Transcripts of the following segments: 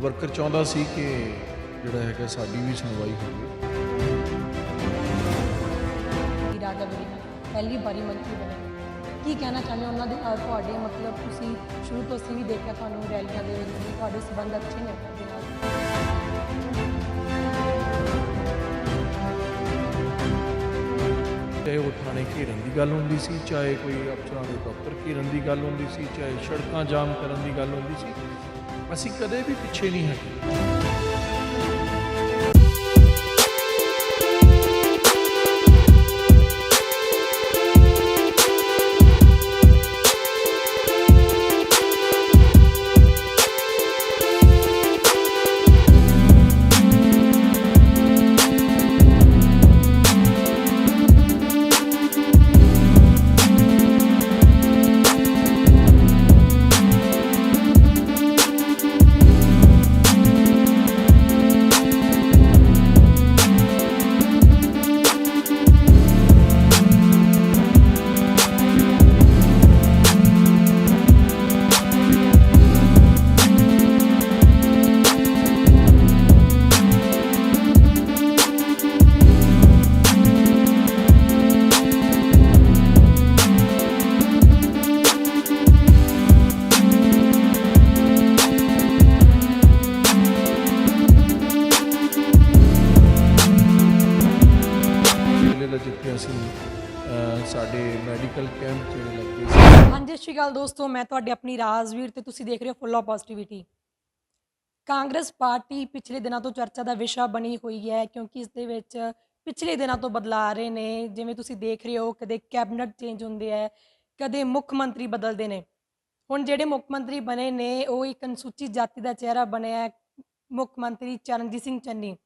Worker ਚਾਹੁੰਦਾ ਸੀ ਕਿ ਜਿਹੜਾ ਹੈਗਾ ਸਾਡੀ ਵੀ ਸੁਣਵਾਈ ਹੋਵੇ। ਰਾਜਾ ਵੜੀ ਪਹਿਲੀ ਵਾਰੀ ਮੰਤਰੀ ਬਣੇ। ਕੀ ਕਹਿਣਾ ਚਾਹੁੰਦੇ ਹੋ ਉਹਨਾਂ ਦੇ ਤੁਹਾਡੇ ਮਤਲਬ ਤੁਸੀਂ ਸ਼ੁਰੂ ਤੋਂ ਅਸੀਂ ਵੀ ਦੇਖਿਆ ਤੁਹਾਨੂੰ ਰੈਲੀਆਂ ਦੇ ਵਿੱਚ ਵੀ ਤੁਹਾਡੇ ਸਬੰਧ ਅੱਛੇ ਨੇ ਦੇ ਨਾਲ? ਚਾਹੇ ਉਹ ਥਾਣੇ ਘੇਰਨ ਦੀ ਗੱਲ ਹੁੰਦੀ ਸੀ ਚਾਹੇ ਕੋਈ ਅਫਸਰਾਂ ਦੇ ਦਫ਼ਤਰ ਘੇਰਨ ਦੀ ਗੱਲ ਹੁੰਦੀ ਸੀ ਚਾਹੇ ਸੜਕਾਂ ਜਾਮ ਕਰਨ ਦੀ ਗੱਲ ਹੁੰਦੀ ਸੀ ਅਸੀਂ ਕਦੇ ਵੀ ਪਿੱਛੇ ਨਹੀਂ ਹਟੇ। ਸਾਡੇ ਮੈਡੀਕਲ ਕੈਂਪ ਜਿਹੜੇ ਲੱਗੇ ਸੀ। ਹਾਂਜੀ, ਸਤਿ ਸ਼੍ਰੀ ਅਕਾਲ ਦੋਸਤੋ, ਮੈਂ ਤੁਹਾਡੇ ਆਪਣੀ ਰਾਜਵੀਰ ਤੇ ਤੁਸੀਂ ਦੇਖ ਰਹੇ ਹੋ full of positivity Congress party ਪਿਛਲੇ ਦਿਨਾਂ ਤੋਂ ਚਰਚਾ ਦਾ ਵਿਸ਼ਾ ਬਣੀ ਹੋਈ ਹੈ, ਕਿਉਂਕਿ ਇਸ ਦੇ ਵਿੱਚ ਪਿਛਲੇ ਦਿਨਾਂ ਤੋਂ ਬਦਲਾ ਆ ਰਹੇ ਨੇ। ਜਿਵੇਂ ਤੁਸੀਂ ਦੇਖ ਰਹੇ ਹੋ, ਕਦੇ ਕੈਬਨਿਟ ਚੇਂਜ ਹੁੰਦੇ ਹੈ ਕਦੇ ਮੁੱਖ ਮੰਤਰੀ ਬਦਲਦੇ ਨੇ। ਹੁਣ ਜਿਹੜੇ ਮੁੱਖ ਮੰਤਰੀ ਬਣੇ ਨੇ, ਉਹ ਇੱਕ ਅਨੁਸੂਚਿਤ ਜਾਤੀ ਦਾ ਚਿਹਰਾ ਬਣਿਆ ਮੁੱਖ ਮੰਤਰੀ ਚਰਨਜੀਤ ਸਿੰਘ ਚੰਨੀ।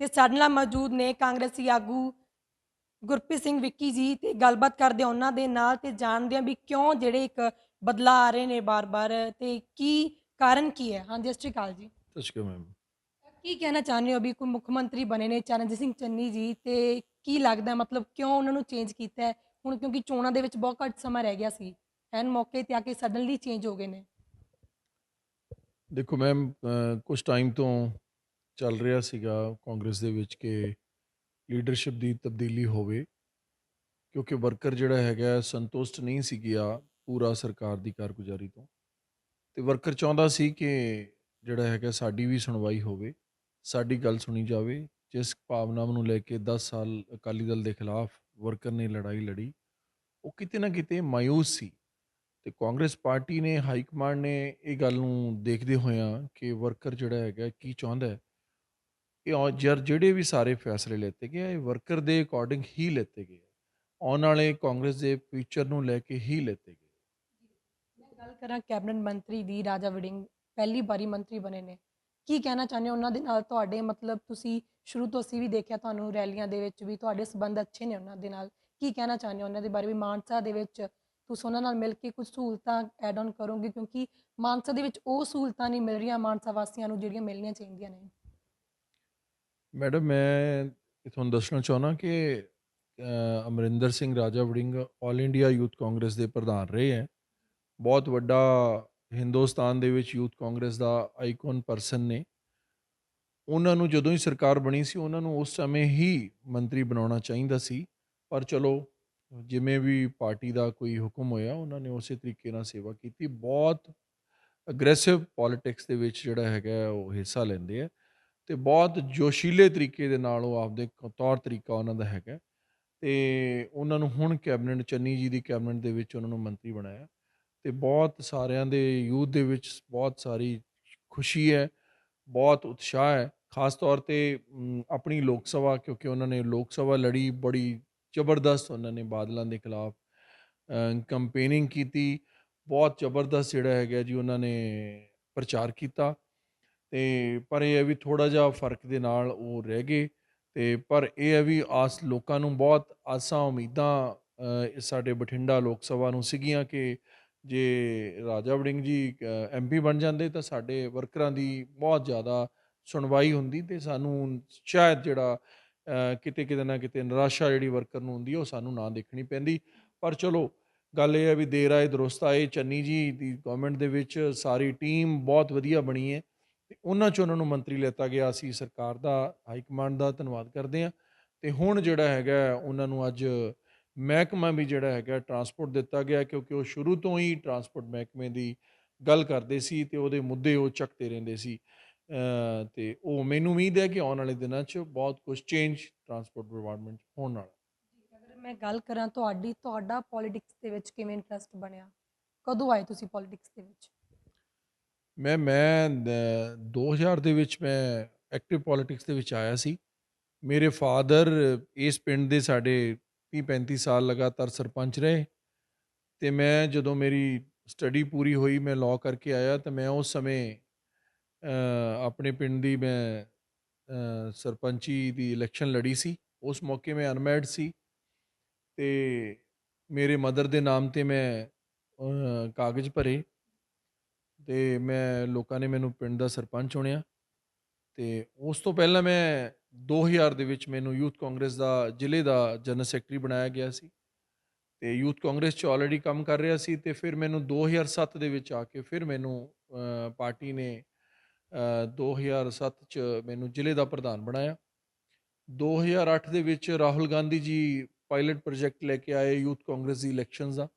ਤੇ ਸਾਡੇ ਨਾਲ ਮੌਜੂਦ ਨੇ ਕਾਂਗਰਸੀ ਆਗੂ ਗੁਰਪ੍ਰੀਤ ਸਿੰਘ ਵਿੱਕੀ ਜੀ ਤੇ ਗੱਲਬਾਤ ਕਰਦੇ ਉਹਨਾਂ ਦੇ ਨਾਲ ਤੇ ਜਾਣਦੇ ਹਾਂ ਵੀ ਕਿਉਂ ਜਿਹੜੇ ਇੱਕ ਬਦਲਾਅ ਆ ਰਹੇ ਨੇ ਬਾਰ-ਬਾਰ ਤੇ ਕੀ ਕਾਰਨ ਕੀ ਹੈ? ਹਾਂਜੀ ਸਤਿ ਸ਼੍ਰੀ ਅਕਾਲ ਜੀ। ਤਸ਼ਕਰ ਮੈਮ। ਕੀ ਕਹਿਣਾ ਚਾਹੁੰਦੇ ਹੋ ਵੀ ਕੋਈ ਮੁੱਖ ਮੰਤਰੀ ਬਣੇ ਨੇ ਚਰਨਜੀਤ ਸਿੰਘ ਚੰਨੀ ਜੀ ਤੇ ਕੀ ਲੱਗਦਾ ਮਤਲਬ ਕਿਉਂ ਉਹਨਾਂ ਨੂੰ ਚੇਂਜ ਕੀਤਾ ਹੈ? ਹੁਣ ਕਿਉਂਕਿ ਚੋਣਾਂ ਦੇ ਵਿੱਚ ਬਹੁਤ ਘੱਟ ਸਮਾਂ ਰਹਿ ਗਿਆ ਸੀ ਐਨ ਮੌਕੇ ਤੇ ਆ ਕੇ ਸਡਨਲੀ ਚੇਂਜ ਹੋ ਗਏ ਨੇ। ਦੇਖੋ ਮੈਮ ਕੁਝ ਟਾਈਮ ਤੋਂ ਚੱਲ ਰਿਹਾ ਸੀਗਾ ਕਾਂਗਰਸ ਦੇ ਵਿੱਚ ਕਿ ਲੀਡਰਸ਼ਿਪ ਦੀ ਤਬਦੀਲੀ ਹੋਵੇ, ਕਿਉਂਕਿ ਵਰਕਰ ਜਿਹੜਾ ਹੈਗਾ ਸੰਤੁਸ਼ਟ ਨਹੀਂ ਸੀ ਗਿਆ ਪੂਰਾ ਸਰਕਾਰ ਦੀ ਕਾਰਗੁਜ਼ਾਰੀ ਤੋਂ। ਤੇ ਵਰਕਰ ਚਾਹੁੰਦਾ ਸੀ ਕਿ ਜਿਹੜਾ ਹੈਗਾ ਸਾਡੀ ਵੀ ਸੁਣਵਾਈ ਹੋਵੇ, ਸਾਡੀ ਗੱਲ ਸੁਣੀ ਜਾਵੇ, ਜਿਸ ਭਾਵਨਾਵਾਂ ਨੂੰ ਲੈ ਕੇ 10 ਸਾਲ ਅਕਾਲੀ ਦਲ ਦੇ ਖਿਲਾਫ ਵਰਕਰ ਨੇ ਲੜਾਈ ਲੜੀ, ਉਹ ਕਿਤੇ ਨਾ ਕਿਤੇ ਮਾਇੂਸ ਸੀ। ਤੇ ਕਾਂਗਰਸ ਪਾਰਟੀ ਨੇ, ਹਾਈ ਕਮਾਂਡ ਨੇ ਇਹ ਗੱਲ ਨੂੰ ਦੇਖਦੇ ਹੋਇਆਂ ਕਿ ਵਰਕਰ ਜਿਹੜਾ ਹੈਗਾ ਕੀ ਚਾਹੁੰਦਾ ਹੈ ਇਹ ਜਿਹੜੇ ਵੀ ਸਾਰੇ ਫੈਸਲੇ ਲਿੱਤੇ ਗਏ ਇਹ ਵਰਕਰ ਦੇ ਅਕੋਰਡਿੰਗ ਹੀ ਲਿੱਤੇ ਗਏ ਆਉਣ ਵਾਲੇ ਕਾਂਗਰਸ ਦੇ ਫਿਊਚਰ ਨੂੰ ਲੈ ਕੇ ਹੀ ਲਿੱਤੇ ਗਏ ਮੈਂ ਗੱਲ ਕਰਾਂ ਕੈਬਨਿਟ ਮੰਤਰੀ ਦੀ, ਰਾਜਾ ਵੜਿੰਗ ਪਹਿਲੀ ਵਾਰੀ ਮੰਤਰੀ ਬਣੇ ਨੇ। ਕੀ ਕਹਿਣਾ ਚਾਹੁੰਦੇ ਉਹਨਾਂ ਦੇ ਨਾਲ ਤੁਹਾਡੇ ਮਤਲਬ ਤੁਸੀਂ ਸ਼ੁਰੂ ਤੋਂ ਅਸੀਂ ਵੀ ਦੇਖਿਆ ਤੁਹਾਨੂੰ ਰੈਲੀਆਂ ਦੇ ਵਿੱਚ ਵੀ ਤੁਹਾਡੇ ਸਬੰਧ ਅੱਛੇ ਨੇ ਉਹਨਾਂ ਦੇ ਨਾਲ। ਕੀ ਕਹਿਣਾ ਚਾਹੁੰਦੇ ਉਹਨਾਂ ਦੇ ਬਾਰੇ ਵੀ ਮਾਨਸਾ ਦੇ ਵਿੱਚ ਤੁਸੀਂ ਉਹਨਾਂ ਨਾਲ ਮਿਲ ਕੇ ਕੁਝ ਸਹੂਲਤਾਂ ਐਡ ਆਨ ਕਰੋਗੇ? ਕਿਉਂਕਿ ਮਾਨਸਾ ਦੇ ਵਿੱਚ ਉਹ ਸਹੂਲਤਾਂ ਨਹੀਂ ਮਿਲ ਰਹੀਆਂ ਮਾਨਸਾ ਵਾਸੀਆਂ ਨੂੰ ਜਿਹੜੀਆਂ ਮਿਲਣੀਆਂ ਚਾਹੀਦੀਆਂ ਨੇ। ਮੈਡਮ, ਮੈਂ ਤੁਹਾਨੂੰ ਦੱਸਣਾ ਚਾਹੁੰਦਾ ਕਿ Amarinder Singh Raja Warring all India youth Congress ਦੇ ਪ੍ਰਧਾਨ ਰਹੇ ਹੈ। ਬਹੁਤ ਵੱਡਾ ਹਿੰਦੁਸਤਾਨ ਦੇ ਵਿੱਚ ਯੂਥ ਕਾਂਗਰਸ ਦਾ ਆਈਕਨ ਪਰਸਨ ਨੇ। ਉਹਨਾਂ ਨੂੰ ਜਦੋਂ ਹੀ ਸਰਕਾਰ ਬਣੀ ਸੀ, ਉਹਨਾਂ ਨੂੰ ਉਸ ਸਮੇਂ ਹੀ ਮੰਤਰੀ ਬਣਾਉਣਾ ਚਾਹੀਦਾ ਸੀ। ਪਰ ਚਲੋ, ਜਿਵੇਂ ਵੀ ਪਾਰਟੀ ਦਾ ਕੋਈ ਹੁਕਮ ਹੋਇਆ, ਉਹਨਾਂ ਨੇ ਉਸੇ ਤਰੀਕੇ ਨਾਲ ਸੇਵਾ ਕੀਤੀ। ਬਹੁਤ ਅਗਰੈਸਿਵ ਪੋਲਿਟਿਕਸ ਦੇ ਵਿੱਚ ਜਿਹੜਾ ਹੈਗਾ, ਉਹ ਹਿੱਸਾ ਲੈਂਦੇ ਆ। ਤੇ ਬਹੁਤ ਜੋਸ਼ੀਲੇ ਤਰੀਕੇ ਦੇ ਨਾਲ ਉਹ ਆਪਦੇ ਤੌਰ ਤਰੀਕਾ ਉਹਨਾਂ ਦਾ ਹੈਗਾ। ਤੇ ਉਹਨਾਂ ਨੂੰ ਹੁਣ ਕੈਬਨਿਟ, ਚੰਨੀ ਜੀ ਦੀ ਕੈਬਨਿਟ ਦੇ ਵਿੱਚ ਉਹਨਾਂ ਨੂੰ ਮੰਤਰੀ ਬਣਾਇਆ। ਤੇ ਬਹੁਤ ਸਾਰਿਆਂ ਦੇ ਯੂਥ ਦੇ ਵਿੱਚ ਬਹੁਤ ਸਾਰੀ ਖੁਸ਼ੀ ਹੈ, ਬਹੁਤ ਉਤਸ਼ਾਹ ਹੈ। ਖਾਸ ਤੌਰ ਤੇ ਆਪਣੀ ਲੋਕ ਸਭਾ, ਕਿਉਂਕਿ ਉਹਨਾਂ ਨੇ ਲੋਕ ਸਭਾ ਲੜੀ ਬੜੀ ਜ਼ਬਰਦਸਤ ਉਹਨਾਂ ਨੇ ਬਾਦਲਾਂ ਦੇ ਖਿਲਾਫ ਕੰਪੇਨਿੰਗ ਕੀਤੀ। ਬਹੁਤ ਜ਼ਬਰਦਸਤ ਜਿਹੜਾ ਹੈਗਾ ਜੀ, ਉਹਨਾਂ ਨੇ ਪ੍ਰਚਾਰ ਕੀਤਾ। ਤੇ ਪਰ ਇਹ ਹੈ ਵੀ ਥੋੜਾ ਜਿਹਾ ਫ਼ਰਕ ਦੇ ਨਾਲ ਉਹ ਰਹਿ ਗਏ ਤੇ ਪਰ ਇਹ ਹੈ ਵੀ ਆਸ ਲੋਕਾਂ ਨੂੰ ਬਹੁਤ ਆਸਾਂ ਉਮੀਦਾਂ ਸਾਡੇ ਬਠਿੰਡਾ ਲੋਕ ਸਭਾ ਨੂੰ ਸੀਗੀਆਂ ਕਿ ਜੇ ਰਾਜਾ ਵੜਿੰਗ ਜੀ ਐਮਪੀ ਬਣ ਜਾਂਦੇ ਤਾਂ ਸਾਡੇ ਵਰਕਰਾਂ ਦੀ ਬਹੁਤ ਜ਼ਿਆਦਾ ਸੁਣਵਾਈ ਹੁੰਦੀ ਤੇ ਸਾਨੂੰ ਸ਼ਾਇਦ ਜਿਹੜਾ ਕਿਤੇ ਕਿਤੇ ਨਾ ਕਿਤੇ ਨਿਰਾਸ਼ਾ ਜਿਹੜੀ ਵਰਕਰ ਨੂੰ ਹੁੰਦੀ ਉਹ ਸਾਨੂੰ ਨਾ ਦੇਖਣੀ ਪੈਂਦੀ। ਪਰ ਚਲੋ, ਗੱਲ ਇਹ ਹੈ ਵੀ ਦੇਰ ਆਏ, ਦਰੁਸਤ ਆਏ, ਚੰਨੀ ਜੀ ਦੀ ਗਵਰਨਮੈਂਟ ਦੇ ਵਿੱਚ ਸਾਰੀ ਟੀਮ ਬਹੁਤ ਵਧੀਆ ਬਣੀ ਹੈ। ਤੇ ਉਹਨਾਂ 'ਚ ਉਹਨਾਂ ਨੂੰ ਮੰਤਰੀ ਲਿੱਤਾ ਗਿਆ। ਅਸੀਂ ਸਰਕਾਰ ਦਾ ਹਾਈ ਕਮਾਂਡ ਦਾ ਧੰਨਵਾਦ ਕਰਦੇ ਹਾਂ। ਤੇ ਹੁਣ ਜਿਹੜਾ ਹੈਗਾ ਉਹਨਾਂ ਨੂੰ ਅੱਜ ਮਹਿਕਮਾ ਵੀ ਜਿਹੜਾ ਹੈਗਾ ਟਰਾਂਸਪੋਰਟ ਦਿੱਤਾ ਗਿਆ ਕਿਉਂਕਿ ਉਹ ਸ਼ੁਰੂ ਤੋਂ ਹੀ ਟਰਾਂਸਪੋਰਟ ਮਹਿਕਮੇ ਦੀ ਗੱਲ ਕਰਦੇ ਸੀ ਤੇ ਉਹਦੇ ਮੁੱਦੇ ਉਹ ਚੱਕਦੇ ਰਹਿੰਦੇ ਸੀ। ਅ, ਤੇ ਉਹ ਮੈਨੂੰ ਉਮੀਦ ਹੈ ਕਿ ਆਉਣ ਵਾਲੇ ਦਿਨਾਂ 'ਚ ਬਹੁਤ ਕੁਝ ਚੇਂਜ ਟਰਾਂਸਪੋਰਟ ਡਿਪਾਰਟਮੈਂਟ ਹੋਣ ਨਾਲ। ਅਗਰ ਮੈਂ ਗੱਲ ਕਰਾਂ ਤੁਹਾਡੀ ਤੁਹਾਡਾ ਪੋਲਿਟਿਕਸ ਦੇ ਵਿੱਚ ਕਿਵੇਂ ਇੰਟਰਸਟ ਬਣਿਆ? ਕਦੋਂ ਆਏ ਤੁਸੀਂ ਪੋਲਿਟਿਕਸ ਦੇ ਵਿੱਚ? ਮੈਂ ਮੈਂ ਅ, 2000 ਦੇ ਵਿੱਚ ਮੈਂ ਐਕਟਿਵ ਪੋਲਿਟਿਕਸ ਦੇ ਵਿੱਚ ਆਇਆ ਸੀ। ਮੇਰੇ ਫਾਦਰ ਇਸ ਪਿੰਡ ਦੇ ਸਾਡੇ 30 35 ਸਾਲ ਲਗਾਤਾਰ ਸਰਪੰਚ ਰਹੇ ਤੇ ਮੈਂ ਜਦੋਂ ਮੇਰੀ ਸਟੱਡੀ ਪੂਰੀ ਹੋਈ ਮੈਂ ਲਾਅ ਕਰਕੇ ਆਇਆ ਤਾਂ ਮੈਂ ਉਸ ਸਮੇਂ ਅ, ਆਪਣੇ ਪਿੰਡ ਦੀ ਮੈਂ ਅ, ਸਰਪੰਚੀ ਦੀ ਇਲੈਕਸ਼ਨ ਲੜੀ ਸੀ। ਉਸ ਮੌਕੇ ਮੈਂ ਅਨਮੈਰਿਡ ਸੀ ਤੇ ਮੇਰੇ ਮਦਰ ਦੇ ਨਾਮ ਤੇ ਮੈਂ ਅ, ਕਾਗਜ਼ ਭਰੇ ਤੇ ਮੈਂ ਲੋਕਾਂ ਨੇ ਮੈਨੂੰ ਪਿੰਡ ਦਾ ਸਰਪੰਚ ਚੁਣਿਆ ਤੇ ਉਸ ਤੋਂ ਪਹਿਲਾਂ ਮੈਂ 2000 ਦੇ ਵਿੱਚ ਮੈਨੂੰ ਯੂਥ ਕਾਂਗਰਸ ਦਾ ਜ਼ਿਲ੍ਹੇ ਦਾ ਜਨਰਲ ਸੈਕਟਰੀ ਬਣਾਇਆ ਗਿਆ ਸੀ ਤੇ ਯੂਥ ਕਾਂਗਰਸ 'ਚ ਆਲਰੇਡੀ ਕੰਮ ਕਰ ਰਿਹਾ ਸੀ ਤੇ ਫਿਰ ਮੈਨੂੰ 2007 ਦੇ ਵਿੱਚ ਆ ਕੇ ਫਿਰ ਮੈਨੂੰ ਪਾਰਟੀ ਨੇ ਅ, 2007 ਚ ਮੈਨੂੰ ਜ਼ਿਲ੍ਹੇ ਦਾ ਪ੍ਰਧਾਨ ਬਣਾਇਆ। 2008 ਦੇ ਵਿੱਚ ਰਾਹੁਲ ਗਾਂਧੀ ਜੀ ਪਾਇਲਟ ਪ੍ਰੋਜੈਕਟ ਲੈ ਕੇ ਆਏ ਯੂਥ ਕਾਂਗਰਸ ਦੀ ਇਲੈਕਸ਼ਨਸ ਦਾ।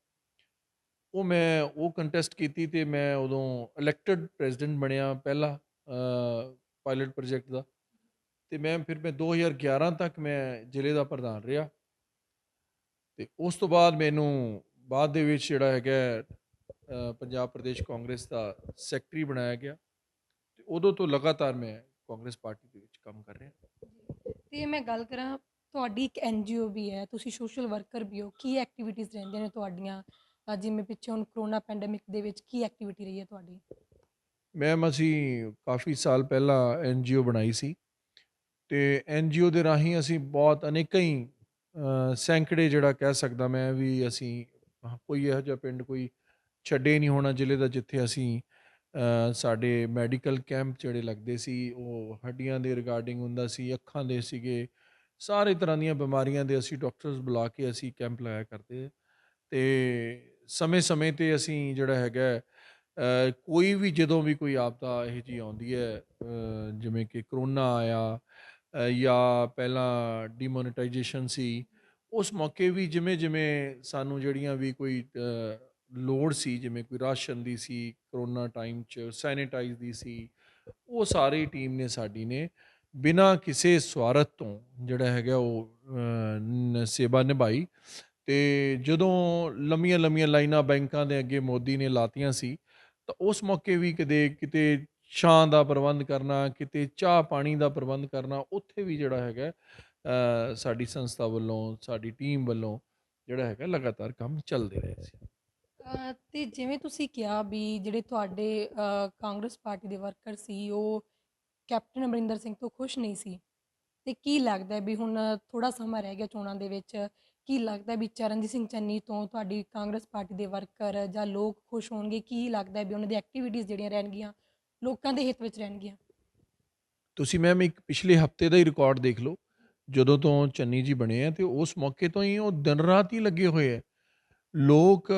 ਉਹ ਮੈਂ ਉਹ ਕੰਟੈਸਟ ਕੀਤੀ ਤੇ ਮੈਂ ਉਦੋਂ ਇਲੈਕਟਿਡ ਪ੍ਰੈਜ਼ੀਡੈਂਟ ਬਣਿਆ ਪਹਿਲਾ ਪਾਇਲਟ ਪ੍ਰੋਜੈਕਟ ਦਾ। ਤੇ ਮੈਂ ਫਿਰ ਮੈਂ 2011 ਤੱਕ ਮੈਂ ਜ਼ਿਲ੍ਹੇ ਦਾ ਪ੍ਰਧਾਨ ਰਿਹਾ। ਤੇ ਉਸ ਤੋਂ ਬਾਅਦ ਮੈਨੂੰ ਬਾਅਦ ਦੇ ਵਿੱਚ ਜਿਹੜਾ ਹੈਗਾ ਪੰਜਾਬ ਪ੍ਰਦੇਸ਼ ਕਾਂਗਰਸ ਦਾ ਸੈਕਟਰੀ ਬਣਾਇਆ ਗਿਆ। ਤੇ ਉਦੋਂ ਤੋਂ ਲਗਾਤਾਰ ਮੈਂ ਕਾਂਗਰਸ ਪਾਰਟੀ ਦੇ ਵਿੱਚ ਕੰਮ ਕਰ ਰਿਹਾ। ਤੇ ਮੈਂ ਗੱਲ ਕਰਾਂ, ਤੁਹਾਡੀ ਇੱਕ ਐਨਜੀਓ ਵੀ ਹੈ, ਤੁਸੀਂ ਸੋਸ਼ਲ ਵਰਕਰ ਵੀ ਹੋ, ਕੀ ਐਕਟੀਵਿਟੀਜ਼ ਰਹਿੰਦੀਆਂ ਨੇ ਤੁਹਾਡੀਆਂ? ਜਿਵੇਂ ਪਿੱਛੇ ਹੁਣ ਕਰੋਨਾ ਪੈਂਡੈਮਿਕ ਦੇ ਵਿੱਚ ਕੀ ਐਕਟੀਵਿਟੀ ਰਹੀ ਹੈ ਤੁਹਾਡੀ? ਮੈਮ, ਅਸੀਂ ਕਾਫੀ ਸਾਲ ਪਹਿਲਾਂ ਐਨਜੀਓ ਬਣਾਈ ਸੀ ਤੇ ਐਨਜੀਓ ਦੇ ਰਾਹੀਂ ਅਸੀਂ ਬਹੁਤ ਅਨੇਕਾਂ ਹੀ ਸੈਂਕੜੇ ਜਿਹੜਾ ਕਹਿ ਸਕਦਾ ਮੈਂ ਵੀ ਅਸੀਂ ਕੋਈ ਇਹੋ ਜਿਹਾ ਪਿੰਡ ਕੋਈ ਛੱਡੇ ਨਹੀਂ ਹੋਣਾ ਜ਼ਿਲ੍ਹੇ ਦਾ ਜਿੱਥੇ ਅਸੀਂ ਸਾਡੇ ਮੈਡੀਕਲ ਕੈਂਪ ਜਿਹੜੇ ਲੱਗਦੇ ਸੀ, ਉਹ ਹੱਡੀਆਂ ਦੇ ਰਿਗਾਰਡਿੰਗ ਹੁੰਦਾ ਸੀ, ਅੱਖਾਂ ਦੇ ਸੀਗੇ, ਸਾਰੇ ਤਰ੍ਹਾਂ ਦੀਆਂ ਬਿਮਾਰੀਆਂ ਦੇ ਅਸੀਂ ਡਾਕਟਰਸ ਬੁਲਾ ਕੇ ਅਸੀਂ ਕੈਂਪ ਲਾਇਆ ਕਰਦੇ ਤੇ ਸਮੇਂ-ਸਮੇਂ ਤੇ ਅਸੀਂ ਜਿਹੜਾ ਹੈਗਾ ਕੋਈ ਵੀ ਜਦੋਂ ਵੀ ਕੋਈ ਆਪਦਾ ਇਹ ਜੀ ਆਉਂਦੀ ਹੈ ਜਿਵੇਂ ਕਿ ਕਰੋਨਾ ਆਇਆ ਜਾਂ ਪਹਿਲਾਂ ਡੀਮੋਨੇਟਾਈਜੇਸ਼ਨ ਸੀ, ਉਸ ਮੌਕੇ ਵੀ ਜਿਵੇਂ ਜਿਵੇਂ ਸਾਨੂੰ ਜਿਹੜੀਆਂ ਵੀ ਕੋਈ ਲੋੜ ਸੀ, ਜਿਵੇਂ ਕੋਈ ਰਾਸ਼ਨ ਦੀ ਸੀ, ਕਰੋਨਾ ਟਾਈਮ 'ਚ ਸੈਨੀਟਾਈਜ਼ ਦੀ ਸੀ, ਉਹ ਸਾਰੀ ਟੀਮ ਨੇ ਸਾਡੀ ਨੇ ਬਿਨਾਂ ਕਿਸੇ ਸਵਾਰਥ ਤੋਂ ਜਿਹੜਾ ਹੈਗਾ ਉਹ ਸੇਵਾ ਨਿਭਾਈ। ਤੇ ਜਦੋਂ ਲੰਮੀਆਂ ਲੰਮੀਆਂ ਲਾਈਨਾਂ ਬੈਂਕਾਂ ਦੇ ਅੱਗੇ ਮੋਦੀ ਨੇ ਲਾਤੀਆਂ ਸੀ, ਤਾਂ ਉਸ ਮੌਕੇ ਵੀ ਕਿਤੇ ਕਿਤੇ ਛਾਂ ਦਾ ਪ੍ਰਬੰਧ ਕਰਨਾ, ਕਿਤੇ ਚਾਹ ਪਾਣੀ ਦਾ ਪ੍ਰਬੰਧ ਕਰਨਾ, ਉੱਥੇ ਵੀ ਜਿਹੜਾ ਹੈਗਾ ਸਾਡੀ ਸੰਸਥਾ ਵੱਲੋਂ, ਸਾਡੀ ਟੀਮ ਵੱਲੋਂ ਜਿਹੜਾ ਹੈਗਾ ਲਗਾਤਾਰ ਕੰਮ ਚੱਲਦੇ ਰਹੇ ਸੀ। ਤੇ ਜਿਵੇਂ ਤੁਸੀਂ ਕਿਹਾ ਵੀ ਜਿਹੜੇ ਤੁਹਾਡੇ ਕਾਂਗਰਸ ਪਾਰਟੀ ਦੇ ਵਰਕਰ ਸੀ, ਉਹ ਕੈਪਟਨ ਅਮਰਿੰਦਰ ਸਿੰਘ ਤੋਂ ਖੁਸ਼ ਨਹੀਂ ਸੀ, ਤੇ ਕੀ ਲੱਗਦਾ ਵੀ ਹੁਣ ਥੋੜਾ ਸਮਾਂ ਰਹਿ ਗਿਆ ਚੋਣਾਂ ਦੇ ਵਿੱਚ ਕੀ ਲੱਗਦਾ ਵੀ ਚਰਨਜੀਤ ਸਿੰਘ ਚੰਨੀ ਤੋਂ ਤੁਹਾਡੀ ਕਾਂਗਰਸ ਪਾਰਟੀ ਦੇ ਵਰਕਰ ਜਾਂ ਲੋਕ ਖੁਸ਼ ਹੋਣਗੇ? ਕੀ ਲੱਗਦਾ ਵੀ ਉਹਨਾਂ ਦੀ ਐਕਟੀਵਿਟੀਜ਼ ਜਿਹੜੀਆਂ ਰਹਿਣਗੀਆਂ, ਲੋਕਾਂ ਦੇ ਹਿੱਤ ਵਿੱਚ ਰਹਿਣਗੀਆਂ? ਤੁਸੀਂ ਮੈਮ ਇੱਕ ਪਿਛਲੇ ਹਫ਼ਤੇ ਦਾ ਹੀ ਰਿਕਾਰਡ ਦੇਖ ਲਓ। ਜਦੋਂ ਤੋਂ ਚੰਨੀ ਜੀ ਬਣੇ ਆ ਤੇ ਉਸ ਮੌਕੇ ਤੋਂ ਹੀ ਉਹ ਦਿਨ ਰਾਤ ਹੀ ਲੱਗੇ ਹੋਏ ਆ। ਲੋਕ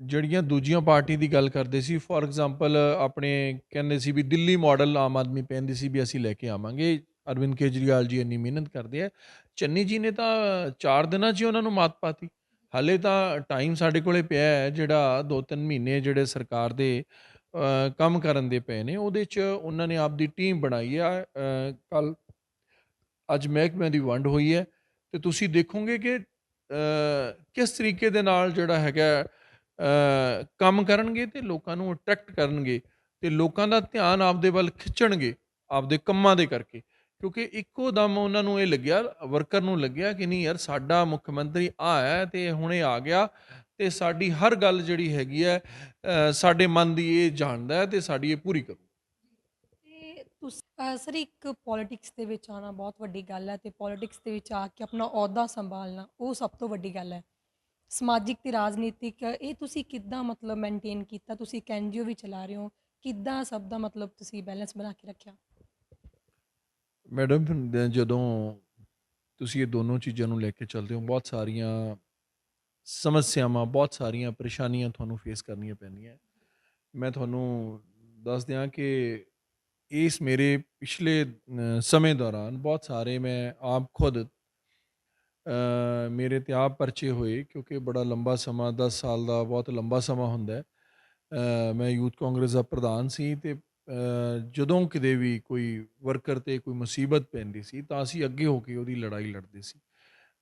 ਜਿਹੜੀਆਂ ਦੂਜੀਆਂ ਪਾਰਟੀ ਦੀ ਗੱਲ ਕਰਦੇ ਸੀ ਫੋਰ ਐਗਜ਼ਾਮਪਲ ਆਪਣੇ ਕਹਿੰਦੇ ਸੀ ਵੀ ਦਿੱਲੀ ਮਾਡਲ ਆਮ ਆਦਮੀ ਪੈਂਦੀ ਸੀ ਵੀ ਅਸੀਂ ਲੈ ਕੇ ਆਵਾਂਗੇ। ਅਰਵਿੰਦ ਕੇਜਰੀਵਾਲ ਜੀ ਇੰਨੀ ਮਿਹਨਤ ਕਰਦੇ ਆ। ਚੰਨੀ ਜੀ ਨੇ ਤਾਂ 4 ਦਿਨਾਂ 'ਚ ਹੀ ਉਹਨਾਂ ਨੂੰ ਮਾਤ ਪਾਤੀ। ਹਾਲੇ ਤਾਂ ਟਾਈਮ ਸਾਡੇ ਕੋਲੇ ਪਿਆ ਹੈ, ਜਿਹੜਾ 2-3 ਮਹੀਨੇ ਜਿਹੜੇ ਸਰਕਾਰ ਦੇ ਕੰਮ ਕਰਨ ਦੇ ਪਏ ਨੇ, ਉਹਦੇ 'ਚ ਉਹਨਾਂ ਨੇ ਆਪਦੀ ਟੀਮ ਬਣਾਈ ਆ। ਕੱਲ ਅੱਜ ਮਹਿਕਮੇ ਦੀ ਵੰਡ ਹੋਈ ਹੈ। ਤੇ ਤੁਸੀਂ ਦੇਖੋਗੇ ਕਿ ਕਿਸ ਤਰੀਕੇ ਦੇ ਨਾਲ ਜਿਹੜਾ ਹੈਗਾ ਕੰਮ ਕਰਨਗੇ ਤੇ ਲੋਕਾਂ ਨੂੰ ਅਟਰੈਕਟ ਕਰਨਗੇ ਤੇ ਲੋਕਾਂ ਦਾ ਧਿਆਨ ਆਪਦੇ ਵੱਲ ਖਿੱਚਣਗੇ, ਆਪਦੇ ਕੰਮਾਂ ਦੇ ਕਰਕੇ। ਕਿਉਂਕਿ ਇੱਕੋ ਦਮ ਉਹਨਾਂ ਨੂੰ ਇਹ ਲੱਗਿਆ ਵਰਕਰ ਨੂੰ ਲੱਗਿਆ ਕਿ ਨਹੀਂ ਯਾਰ ਸਾਡਾ ਮੁੱਖ ਮੰਤਰੀ ਆ ਤੇ ਹੁਣੇ ਆ ਗਿਆ ਤੇ ਸਾਡੀ ਹਰ ਗੱਲ ਜਿਹੜੀ ਹੈਗੀ ਹੈ ਸਾਡੇ ਮਨ ਦੀ ਇਹ ਜਾਣਦਾ ਤੇ ਸਾਡੀ ਇਹ ਪੂਰੀ ਕਰੂ ਸਰ ਇੱਕ ਪੋਲਿਟਿਕਸ ਦੇ ਵਿੱਚ ਆਉਣਾ ਬਹੁਤ ਵੱਡੀ ਗੱਲ ਹੈ ਤੇ ਪੋਲਿਟਿਕਸ ਦੇ ਵਿੱਚ ਆ ਕੇ ਆਪਣਾ ਅਹੁਦਾ ਸੰਭਾਲਣਾ ਉਹ ਸਭ ਤੋਂ ਵੱਡੀ ਗੱਲ ਹੈ। ਸਮਾਜਿਕ ਤੇ ਰਾਜਨੀਤਿਕ ਇਹ ਤੁਸੀਂ ਕਿੱਦਾਂ ਮਤਲਬ ਮੇਨਟੇਨ ਕੀਤਾ? ਤੁਸੀਂ ਇੱਕ ਐਨਜੀਓ ਵੀ ਚਲਾ ਰਹੇ ਹੋ, ਕਿੱਦਾਂ ਸਭ ਦਾ ਮਤਲਬ ਤੁਸੀਂ ਬੈਲੈਂਸ ਬਣਾ ਕੇ ਰੱਖਿਆ? ਮੈਡਮ ਜਦੋਂ ਤੁਸੀਂ ਇਹ ਦੋਨੋਂ ਚੀਜ਼ਾਂ ਨੂੰ ਲੈ ਕੇ ਚੱਲਦੇ ਹੋ, ਬਹੁਤ ਸਾਰੀਆਂ ਸਮੱਸਿਆਵਾਂ, ਬਹੁਤ ਸਾਰੀਆਂ ਪਰੇਸ਼ਾਨੀਆਂ ਤੁਹਾਨੂੰ ਫੇਸ ਕਰਨੀਆਂ ਪੈਂਦੀਆਂ। ਮੈਂ ਤੁਹਾਨੂੰ ਦੱਸ ਦਿਆਂ ਕਿ ਇਸ ਮੇਰੇ ਪਿਛਲੇ ਸਮੇਂ ਦੌਰਾਨ ਬਹੁਤ ਸਾਰੇ ਮੈਂ ਆਪ ਖੁਦ ਮੇਰੇ ਤੇ ਆਪ ਪਰਚੇ ਹੋਏ ਕਿਉਂਕਿ ਬੜਾ ਲੰਬਾ ਸਮਾਂ 10 ਸਾਲ ਦਾ ਬਹੁਤ ਲੰਬਾ ਸਮਾਂ ਹੁੰਦਾ ਹੈ। ਮੈਂ ਯੂਥ ਕਾਂਗਰਸ ਦਾ ਪ੍ਰਧਾਨ ਸੀ ਤੇ ਜਦੋਂ ਕਿਤੇ ਵੀ ਕੋਈ ਵਰਕਰ ਤੇ ਕੋਈ ਮੁਸੀਬਤ ਪੈਂਦੀ ਸੀ ਤਾਂ ਅਸੀਂ ਅੱਗੇ ਹੋ ਕੇ ਉਹਦੀ ਲੜਾਈ ਲੜਦੇ ਸੀ।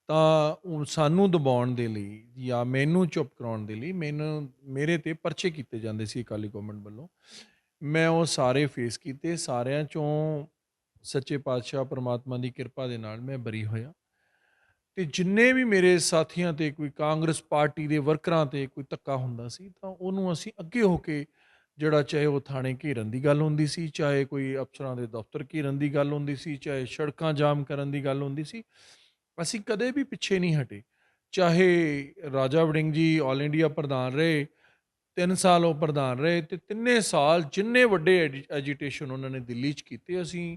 ਤਾਂ ਉਹ ਸਾਨੂੰ ਦਬਾਉਣ ਦੇ ਲਈ ਜਾਂ ਮੈਨੂੰ ਚੁੱਪ ਕਰਾਉਣ ਦੇ ਲਈ ਮੈਨੂੰ, ਮੇਰੇ ਤੇ ਪਰਚੇ ਕੀਤੇ ਜਾਂਦੇ ਸੀ ਅਕਾਲੀ ਗਵਰਨਮੈਂਟ ਵੱਲੋਂ। ਮੈਂ ਉਹ ਸਾਰੇ ਫੇਸ ਕੀਤੇ, ਸਾਰਿਆਂ ਚੋਂ ਸੱਚੇ ਪਾਤਸ਼ਾਹ ਪ੍ਰਮਾਤਮਾ ਦੀ ਕਿਰਪਾ ਦੇ ਨਾਲ ਮੈਂ ਬਰੀ ਹੋਇਆ। ਤੇ ਜਿੰਨੇ ਵੀ ਮੇਰੇ ਸਾਥੀਆਂ ਤੇ ਕੋਈ ਕਾਂਗਰਸ ਪਾਰਟੀ ਦੇ ਵਰਕਰਾਂ ਤੇ ਕੋਈ ਧੱਕਾ ਹੁੰਦਾ ਸੀ ਤਾਂ ਉਹਨੂੰ ਅਸੀਂ ਅੱਗੇ ਹੋ ਕੇ ਜਿਹੜਾ ਚਾਹੇ ਉਹ ਥਾਣੇ ਘੇਰਨ ਦੀ ਗੱਲ ਹੁੰਦੀ ਸੀ, ਚਾਹੇ ਕੋਈ ਅਫਸਰਾਂ ਦੇ ਦਫ਼ਤਰ ਘੇਰਨ ਦੀ ਗੱਲ ਹੁੰਦੀ ਸੀ, ਚਾਹੇ ਸੜਕਾਂ ਜਾਮ ਕਰਨ ਦੀ ਗੱਲ ਹੁੰਦੀ ਸੀ, ਅਸੀਂ ਕਦੇ ਵੀ ਪਿੱਛੇ ਨਹੀਂ ਹਟੇ। ਚਾਹੇ ਰਾਜਾ ਵੜਿੰਗ ਜੀ ਆਲ ਇੰਡੀਆ ਪ੍ਰਧਾਨ ਰਹੇ 3 ਸਾਲ ਉਹ ਪ੍ਰਧਾਨ ਰਹੇ ਤੇ ਤਿੰਨੇ ਸਾਲ ਜਿੰਨੇ ਵੱਡੇ ਐਜੀਟੇਸ਼ਨ ਉਹਨਾਂ ਨੇ ਦਿੱਲੀ 'ਚ ਕੀਤੇ, ਅਸੀਂ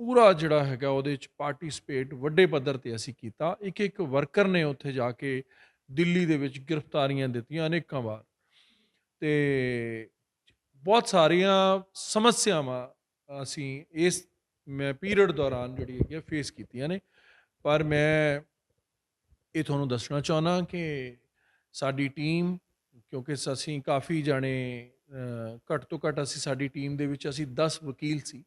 ਪੂਰਾ ਜਿਹੜਾ ਹੈਗਾ ਉਹਦੇ 'ਚ ਪਾਰਟਿਸਿਪੇਟ ਵੱਡੇ ਪੱਧਰ ਤੇ ਅਸੀਂ ਕੀਤਾ। ਇੱਕ ਇੱਕ ਵਰਕਰ ਨੇ ਉੱਥੇ ਜਾ ਕੇ ਦਿੱਲੀ ਦੇ ਵਿੱਚ ਗ੍ਰਿਫਤਾਰੀਆਂ ਦਿੱਤੀਆਂ ਅਨੇਕਾਂ ਵਾਰ। ਤੇ ਬਹੁਤ ਸਾਰੀਆਂ ਸਮੱਸਿਆਵਾਂ ਅਸੀਂ ਇਸ ਮੈਂ ਪੀਰੀਅਡ ਦੌਰਾਨ ਜਿਹੜੀ ਹੈਗੀ ਫੇਸ ਕੀਤੀਆਂ ਨੇ। ਪਰ ਮੈਂ ਇਹ ਤੁਹਾਨੂੰ ਦੱਸਣਾ ਚਾਹੁੰਦਾ ਕਿ ਸਾਡੀ ਟੀਮ ਕਿਉਂਕਿ ਸ- ਅਸੀਂ ਕਾਫੀ ਜਾਣੇ ਘੱਟ ਤੋਂ ਘੱਟ ਅਸੀਂ ਸਾਡੀ ਟੀਮ ਦੇ ਵਿੱਚ ਅਸੀਂ 10 ਵਕੀਲ ਸੀ।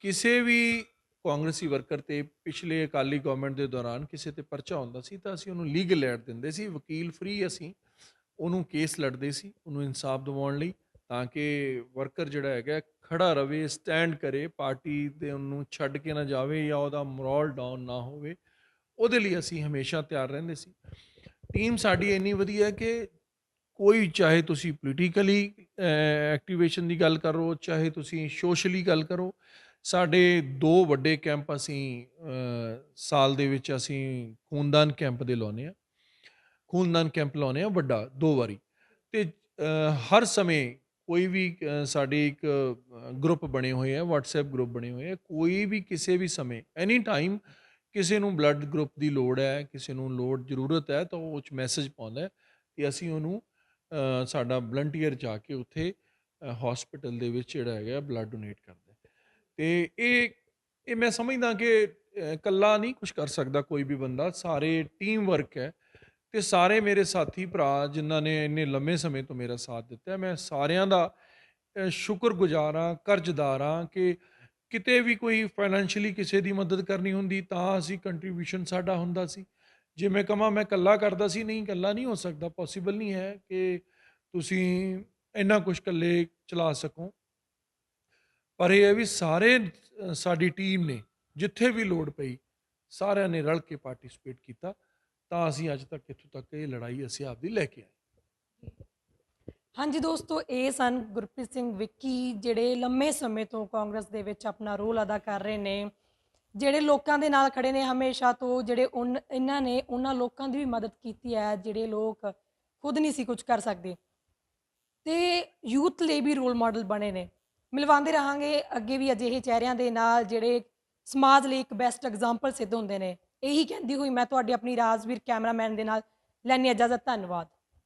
ਕਿਸੇ ਵੀ ਕਾਂਗਰਸੀ ਵਰਕਰ ਤੇ ਪਿਛਲੇ ਅਕਾਲੀ ਗਵਰਨਮੈਂਟ ਦੇ ਦੌਰਾਨ ਕਿਸੇ ਤੇ ਪਰਚਾ ਹੁੰਦਾ ਸੀ ਤਾਂ ਅਸੀਂ ਉਹਨੂੰ ਲੀਗਲ ਐਡ ਦਿੰਦੇ ਸੀ। ਵਕੀਲ ਫ੍ਰੀ ਅਸੀਂ ਉਹਨੂੰ ਕੇਸ ਲੜਦੇ ਸੀ, ਉਹਨੂੰ ਇਨਸਾਫ ਦਿਵਾਉਣ ਲਈ ਤਾਂ ਕਿ ਵਰਕਰ ਜਿਹੜਾ ਹੈਗਾ ਖੜਾ ਰਵੇ ਸਟੈਂਡ ਕਰੇ ਪਾਰਟੀ ਦੇ ਉਹਨੂੰ ਛੱਡ ਕੇ ਨਾ ਜਾਵੇ ਜਾਂ ਉਹਦਾ ਮੋਰਲ ਡਾਊਨ ਨਾ ਹੋਵੇ, ਉਹਦੇ ਲਈ ਅਸੀਂ ਹਮੇਸ਼ਾ ਤਿਆਰ ਰਹਿੰਦੇ ਸੀ। ਟੀਮ ਸਾਡੀ ਇੰਨੀ ਵਧੀਆ ਕਿ ਕੋਈ ਚਾਹੇ ਤੁਸੀਂ ਪੋਲੀਟੀਕਲੀ ਐਕਟੀਵੇਸ਼ਨ ਦੀ ਗੱਲ ਕਰੋ ਚਾਹੇ ਤੁਸੀਂ ਸੋਸ਼ਲੀ ਗੱਲ ਕਰੋ ਸਾਡੇ ਦੋ ਵੱਡੇ ਕੈਂਪ ਅਸੀਂ ਸਾਲ ਦੇ ਵਿੱਚ ਅਸੀਂ ਖੂਨਦਾਨ ਕੈਂਪ ਦੇ ਲਾਉਨੇ ਆ ਖੂਨਦਾਨ ਕੈਂਪ ਲਾਉਨੇ ਆ ਵੱਡਾ ਦੋ ਵਾਰੀ ਤੇ ਹਰ ਸਮੇਂ ਕੋਈ ਵੀ ਅ, ਸਾਡੇ ਇੱਕ ਗਰੁੱਪ ਬਣੇ ਹੋਏ ਆ WhatsApp ਗਰੁੱਪ ਬਣੇ ਹੋਏ ਆ ਕੋਈ ਵੀ ਕਿਸੇ ਵੀ ਸਮੇਂ ਐਨੀ ਟਾਈਮ ਕਿਸੇ ਨੂੰ ਬਲੱਡ ਗਰੁੱਪ ਦੀ ਲੋੜ ਹੈ ਕਿਸੇ ਨੂੰ ਲੋੜ ਜ਼ਰੂਰਤ ਹੈ ਤਾਂ ਉਹ ਚ ਮੈਸੇਜ ਪਾਉਂਦਾ ਕਿ ਅਸੀਂ ਉਹਨੂੰ ਸਾਡਾ ਵਲੰਟੀਅਰ ਜਾ ਕੇ ਉੱਥੇ ਹਸਪੀਟਲ ਦੇ ਵਿੱਚ ਜਿਹੜਾ ਹੈਗਾ ਬਲੱਡ ਡੋਨੇਟ ਕਰਦਾ ਹੈ। ਤੇ ਇਹ ਇਹ ਮੈਂ ਸਮਝਦਾ ਕਿ ਅ, ਇਕੱਲਾ ਨਹੀਂ ਕੁਝ ਕਰ ਸਕਦਾ ਕੋਈ ਵੀ ਬੰਦਾ ਸਾਰੇ ਟੀਮ ਵਰਕ ਹੈ ਤੇ ਸਾਰੇ ਮੇਰੇ ਸਾਥੀ ਭਰਾ ਜਿਨ੍ਹਾਂ ਨੇ ਇੰਨੇ ਲੰਮੇ ਸਮੇਂ ਤੋਂ ਮੇਰਾ ਸਾਥ ਦਿੱਤਾ ਮੈਂ ਸਾਰਿਆਂ ਦਾ ਸ਼ੁਕਰਗੁਜ਼ਾਰ ਹਾਂ, ਕਰਜ਼ਦਾਰ ਹਾਂ ਕਿ ਕਿਤੇ ਵੀ ਕੋਈ ਫਾਈਨੈਂਸ਼ੀਅਲੀ ਕਿਸੇ ਦੀ ਮਦਦ ਕਰਨੀ ਹੁੰਦੀ ਤਾਂ ਅਸੀਂ ਕੰਟਰੀਬਿਊਸ਼ਨ ਸਾਡਾ ਹੁੰਦਾ ਸੀ। ਜੇ ਮੈਂ ਕਹਾਂ ਮੈਂ ਇਕੱਲਾ ਕਰਦਾ ਸੀ, ਨਹੀਂ, ਇਕੱਲਾ ਨਹੀਂ ਹੋ ਸਕਦਾ ਪੋਸੀਬਲ ਨਹੀਂ ਹੈ ਕਿ ਤੁਸੀਂ ਇੰਨਾ ਕੁਝ ਇਕੱਲੇ ਚਲਾ ਸਕੋ। ਪਰ ਇਹ ਹੈ ਵੀ ਸਾਰੇ ਸਾਡੀ ਟੀਮ ਨੇ ਜਿੱਥੇ ਵੀ ਲੋੜ ਪਈ, ਸਾਰਿਆਂ ਨੇ ਰਲ ਕੇ ਪਾਰਟਿਸਿਪੇਟ ਕੀਤਾ। ਤਾਂ ਅਸੀਂ ਅੱਜ ਤੱਕ ਇੱਥੋਂ ਤੱਕ ਇਹ ਲੜਾਈ ਅਸੀਂ ਆਪਦੀ ਲੈ ਕੇ ਆਏ। ਹਾਂਜੀ ਦੋਸਤੋ, ਇਹ ਸਨ ਗੁਰਪ੍ਰੀਤ ਸਿੰਘ ਵਿੱਕੀ, ਜਿਹੜੇ ਲੰਮੇ ਸਮੇਂ ਤੋਂ ਕਾਂਗਰਸ ਦੇ ਵਿੱਚ ਆਪਣਾ ਰੋਲ ਅਦਾ ਕਰ ਰਹੇ ਨੇ, ਜਿਹੜੇ ਲੋਕਾਂ ਦੇ ਨਾਲ ਖੜੇ ਨੇ ਹਮੇਸ਼ਾ ਤੋਂ, ਜਿਹੜੇ ਉਨ- ਇਹਨਾਂ ਨੇ ਉਹਨਾਂ ਲੋਕਾਂ ਦੀ ਵੀ ਮਦਦ ਕੀਤੀ ਹੈ, ਜਿਹੜੇ ਲੋਕ ਖੁਦ ਨਹੀਂ ਸੀ ਕੁਝ ਕਰ ਸਕਦੇ। ਤੇ ਯੂਥ ਲਈ ਵੀ ਰੋਲ ਮਾਡਲ ਬਣੇ ਨੇ। ਮਿਲਵਾਉਂਦੇ ਰਹਾਂਗੇ, ਅੱਗੇ ਵੀ ਅਜਿਹੇ ਚਿਹਰਿਆਂ ਦੇ ਨਾਲ, ਜਿਹੜੇ ਸਮਾਜ ਲਈ ਇੱਕ ਬੈਸਟ ਐਗਜ਼ਾਮਪਲ ਸਿੱਧ ਹੁੰਦੇ ਨੇ। ਇਹੀ ਕਹਿੰਦੀ ਹੋਈ ਮੈਂ ਤੁਹਾਡੀ ਆਪਣੀ ਰਾਜਵੀਰ ਕੈਮਰਾਮੈਨ ਦੇ ਨਾਲ ਲੈਣੀ ਇਜਾਜ਼ਤ ਧੰਨਵਾਦ।